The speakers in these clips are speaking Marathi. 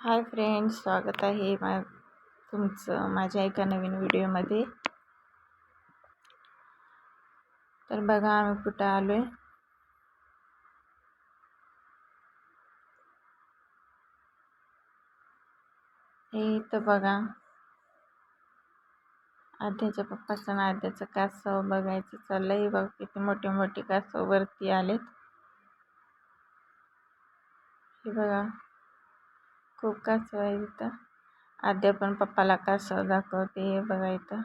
हाय फ्रेंड्स स्वागत आहे मा तुमचं माझ्या एका नवीन व्हिडिओमध्ये. तर बघा आम्ही कुठं आलो आहे हे इथं बघा. आध्याच्या पप्पाचं ना आद्याचं कासव बघायचं चाललंय. बघ किती मोठे मोठे कासव वरती आलेत. हे बघा. खूप कासव आहे इथं. आद्या पण पप्पाला कासव दाखवते हे बघा इथं.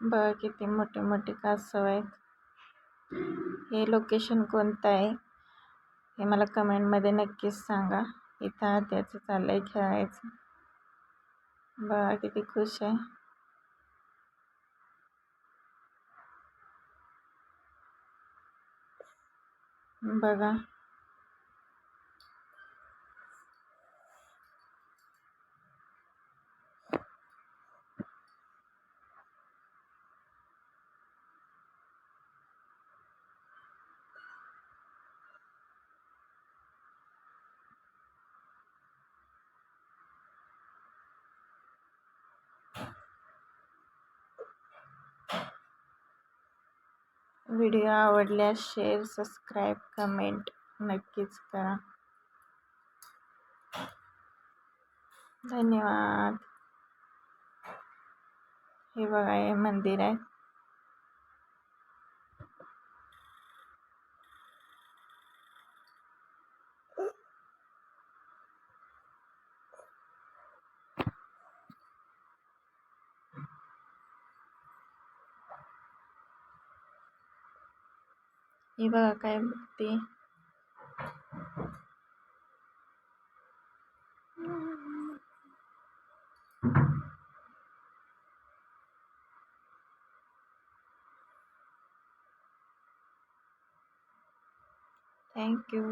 बघा किती मोठे मोठे कासव आहेत. हे लोकेशन कोणतं आहे? हे मला कमेंटमध्ये नक्कीच सांगा. इथं आद्याचं आहे खेळायचं. बघा किती खुश आहे. बघा. व्हिडिओ आवडल्यास शेअर सबस्क्राईब कमेंट नक्कीच करा. धन्यवाद. हे बघा हे मंदिर आहे. हे बघा काय बघते थँक्यू